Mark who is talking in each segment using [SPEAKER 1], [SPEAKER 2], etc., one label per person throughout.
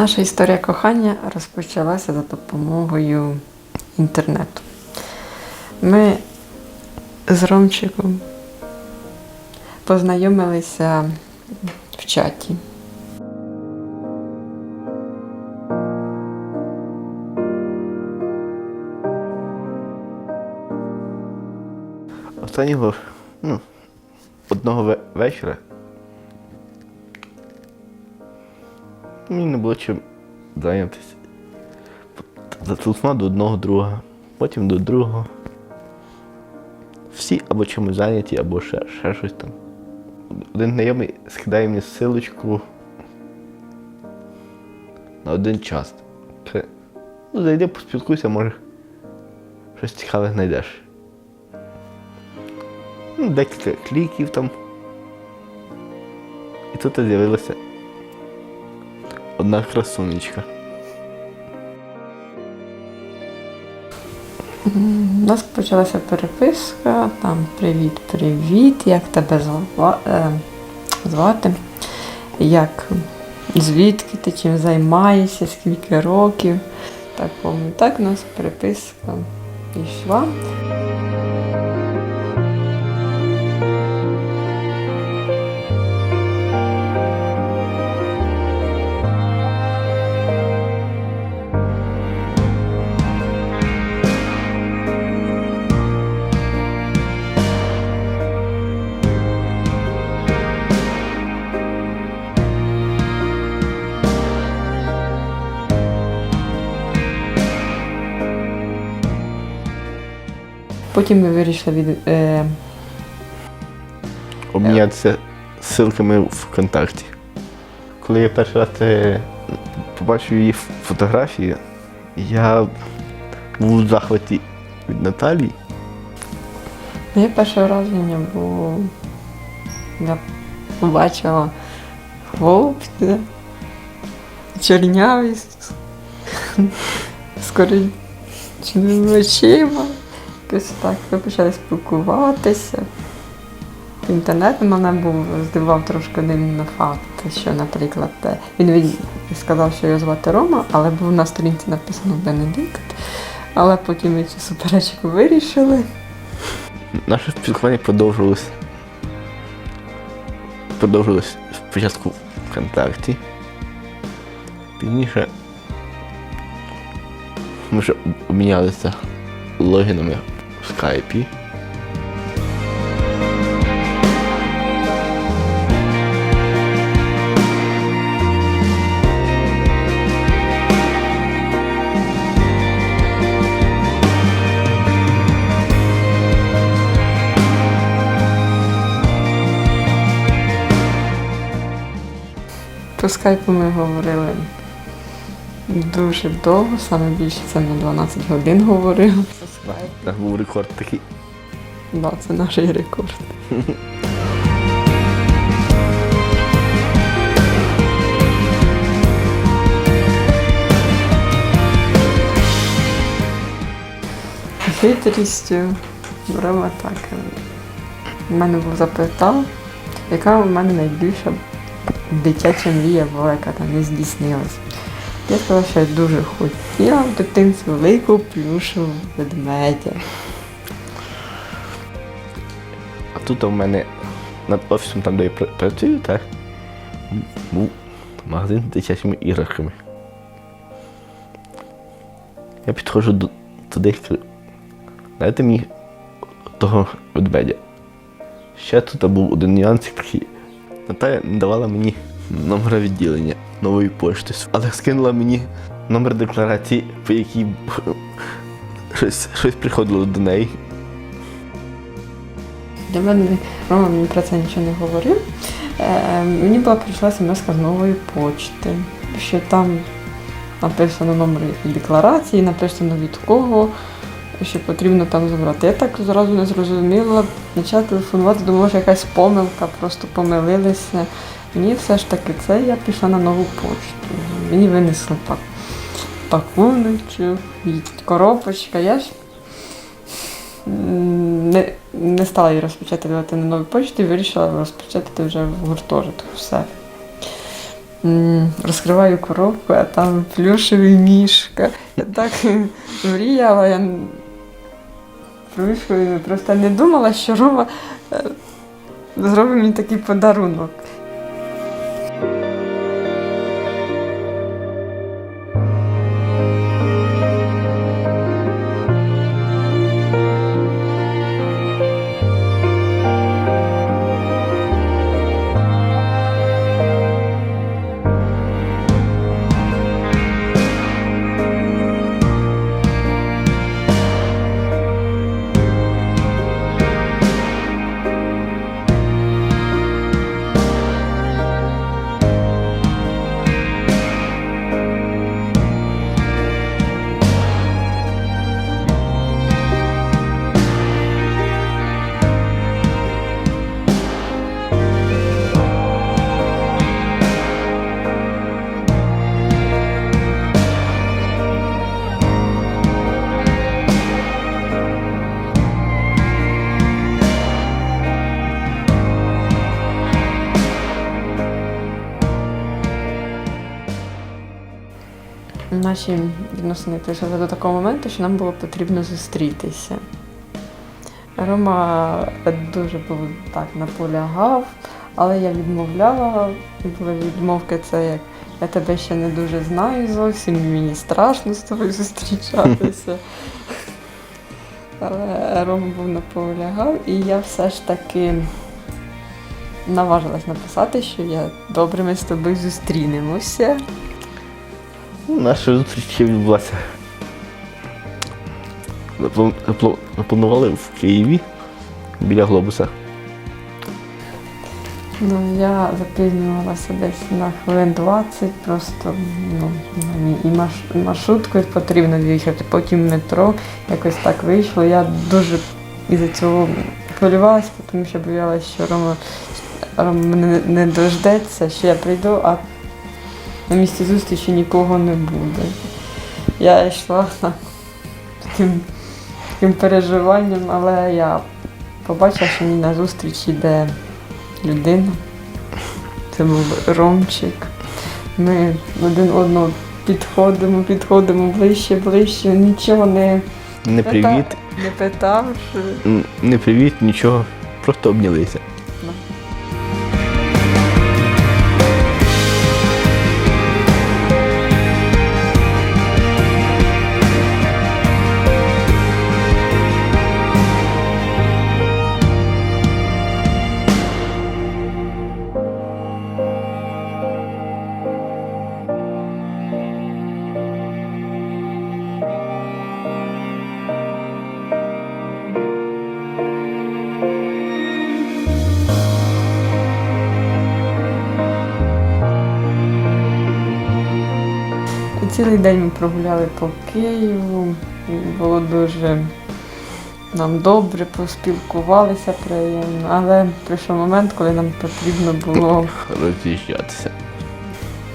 [SPEAKER 1] Наша історія кохання розпочалася за допомогою інтернету. Ми з Ромчиком познайомилися в чаті.
[SPEAKER 2] Останнього ну, одного вечора мені не було чим зайнятися. Зателефонував до одного друга, потім до другого. Всі або чимось зайняті, або ще, ще щось там. Один знайомий скидає мені силочку на один час. Ну, зайди, поспілкуйся, може, щось цікаве знайдеш. Ну, декілька кліків там. І тут з'явилася одна красунечка.
[SPEAKER 1] У нас почалася переписка, там привіт, привіт, як тебе е, звати, як, звідки ти чим займаєшся, скільки років. Так, так у нас переписка йшла. Потім ми вирішили від, е,
[SPEAKER 2] Обмінятися ссылками в ВКонтакті. Коли я перший раз е, побачив її фотографії, я був у захваті від Наталії.
[SPEAKER 1] Моє перше враження було, я побачила хлопця, з коричневими очима. Якось так. Ми почали спілкуватися. Інтернет мене був здивував трошки на факт, що, наприклад, е, він сказав, що його звати Рома, але був на сторінці написано Бенедикт. Але потім ми цю суперечку вирішили.
[SPEAKER 2] Наше спілкування продовжувалось. Продовжувалось спочатку ВКонтакті. Пізніше ми вже обмінялися логінами Skype.
[SPEAKER 1] To Skype hovoril len дуже довго, саме більше це на 12 годин.
[SPEAKER 2] У нас був рекорд такий.
[SPEAKER 1] Да, це наш рекорд. Хитрістю Рома так. У мене був запитав, яка у мене найбільша дитяча мрія була, яка там не здійснилась. Я сказала, що я дуже хотіла в дитинстві велику плюшеву ведмедя.
[SPEAKER 2] А тут у мене над офісом, там, де я працюю, так, був магазин з дитячими іграшками. Я підходжу до, туди кажу, дайте мені того ведмедя. Ще тут був один нюансик такий. Наталя не давала мені номера відділення нової пошти, але скинула мені номер декларації, по якій щось, щось приходило до неї.
[SPEAKER 1] Для мене Рома мені про це нічого не говорив. Е, мені була прийшла смс з нової почти, що там написано номер декларації, написано від кого, що потрібно там забрати. Я так зразу не зрозуміла, почала телефонувати, думала, що якась помилка, просто помилилися. Мені все ж таки це я пішла на нову почту. Мені винесли пак. пакуночок, коробочка. Я ж не, не стала її розпечатувати на новій почті, вирішила розпечатати вже в гуртожитку все. розкриваю коробку, а там плюшевий мішка. Я так мріяла, я просто не думала, що Рома е, зробить мені такий подарунок. Наші відносини прийшли до такого моменту, що нам було потрібно зустрітися. Рома дуже був так наполягав, але я відмовляла. Були відмовки, це як я тебе ще не дуже знаю зовсім, мені страшно з тобою зустрічатися. Але Рома був наполягав, і я все ж таки наважилась написати, що я добре ми з тобою зустрінемося.
[SPEAKER 2] Ну, Наша зустріч відбулася. Запланували в Києві біля глобуса.
[SPEAKER 1] Ну, я запізнювалася десь на хвилин 20, просто ну, мені і маш, маршруткою потрібно виїхати, потім метро. Якось так вийшло. Я дуже із-за цього хвилювалася, тому що боялася, що Рома, Рома мене не, не дождеться, що я прийду, а на місці зустрічі нікого не буде. Я йшла так, таким, таким переживанням, але я побачила, що мені на зустріч йде людина. Це був Ромчик. Ми один одного підходимо, підходимо ближче, ближче, нічого не,
[SPEAKER 2] Не
[SPEAKER 1] Та-
[SPEAKER 2] привіт,
[SPEAKER 1] не питавши.
[SPEAKER 2] н- не привіт, нічого. Просто обнялися.
[SPEAKER 1] Цілий день ми прогуляли по Києву. Було дуже нам добре, поспілкувалися приємно. Але прийшов момент, коли нам потрібно було
[SPEAKER 2] Роз'їжджатися.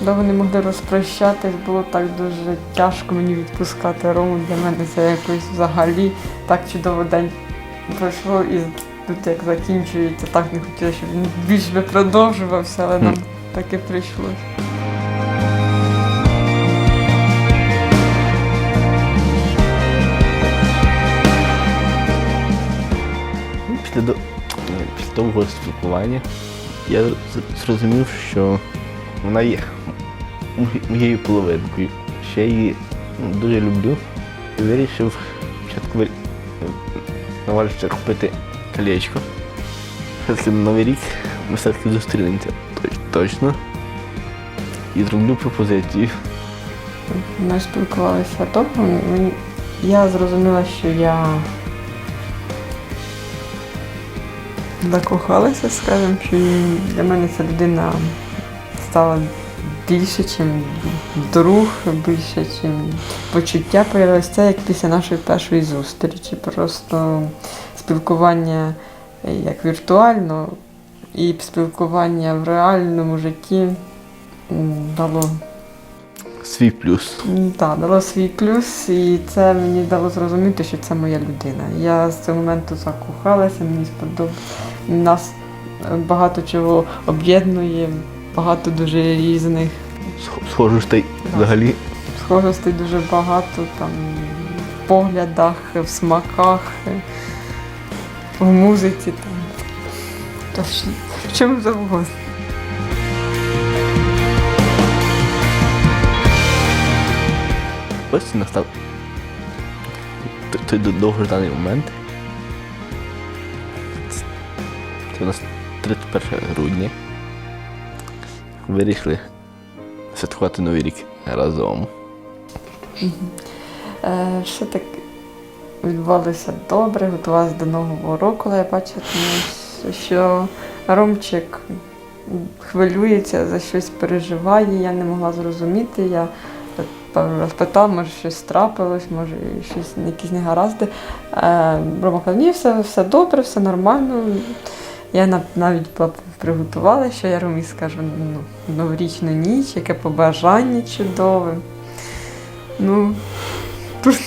[SPEAKER 1] довго не могли розпрощатись, було так дуже тяжко мені відпускати Рому. Для мене це якось взагалі так чудово день пройшло і тут як закінчується, так не хотілося, щоб він більш би продовжувався, але нам таки прийшлося.
[SPEAKER 2] Після, до... Після довгого спілкування я зрозумів, що вона є моєю половинкою. Ще її ну, дуже люблю вирішив спочатку наважитися купити колечко. Все-таки Новий рік ми все-таки зустрінемося точно. І зроблю пропозицію.
[SPEAKER 1] Ми спілкувалися. Мені- Я зрозуміла, що я закохалася, скажімо, що для мене ця людина стала більше, ніж друг, більше, ніж почуття появилось. Це як після нашої першої зустрічі. Просто спілкування е, як віртуально і спілкування в реальному житті дало
[SPEAKER 2] Свій плюс.
[SPEAKER 1] так, дало свій плюс, і це мені дало зрозуміти, що це моя людина. Я з цього моменту закохалася, мені сподобалося. Нас багато чого об'єднує, багато дуже різних.
[SPEAKER 2] Сх- Схожу ж ти
[SPEAKER 1] Да.
[SPEAKER 2] взагалі.
[SPEAKER 1] Схожостей дуже багато там в поглядах, в смаках, в музиці там. Та в чому завгодно.
[SPEAKER 2] Ось настав той довгожданий момент. Це- у нас 31 грудня. Вирішили святкувати Новий рік разом.
[SPEAKER 1] Все так відбувалося добре, готувалася до Нового року, але я бачила, що Ромчик хвилюється, за щось переживає, я не могла зрозуміти. Я пару питала, може щось трапилось, може щось якісь негаразди. Е, Рома каже, ні, все, все добре, все нормально. Я навіть приготувала, що я Ромі скажу ну, новорічну ніч, яке побажання чудове. Ну, тут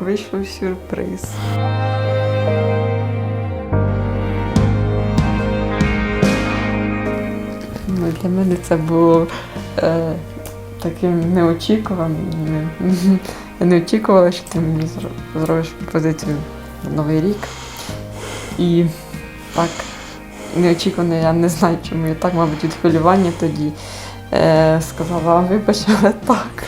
[SPEAKER 1] вийшов сюрприз. Ну, для мене це було е, таким неочікуваним. Я не очікувала, що ти мені зробиш пропозицію на Новий рік. І так неочікувано, я не знаю, чому я так, мабуть, від хвилювання тоді е, сказала, вибач, але так.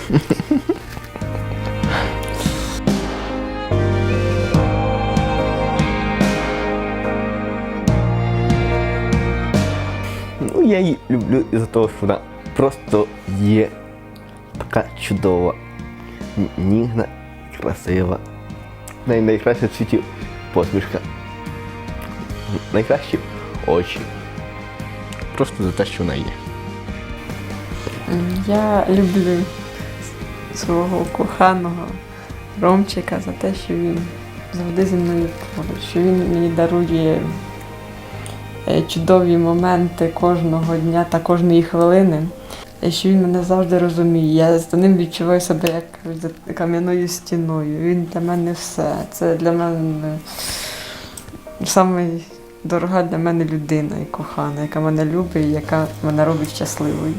[SPEAKER 2] Ну, я її люблю із-за того, що вона просто є така чудова, ні- ніжна, красива. Най- найкраща в світі посмішка. Найкращі очі. Просто за те, що вона є.
[SPEAKER 1] Я люблю свого коханого Ромчика за те, що він завжди зі мною поруч, що він мені дарує е, чудові моменти кожного дня та кожної хвилини. Що він мене завжди розуміє. Я з ним відчуваю себе як за кам'яною стіною. Він для мене все. Це для мене саме дорога для мене людина і кохана, яка мене любить яка мене робить щасливою.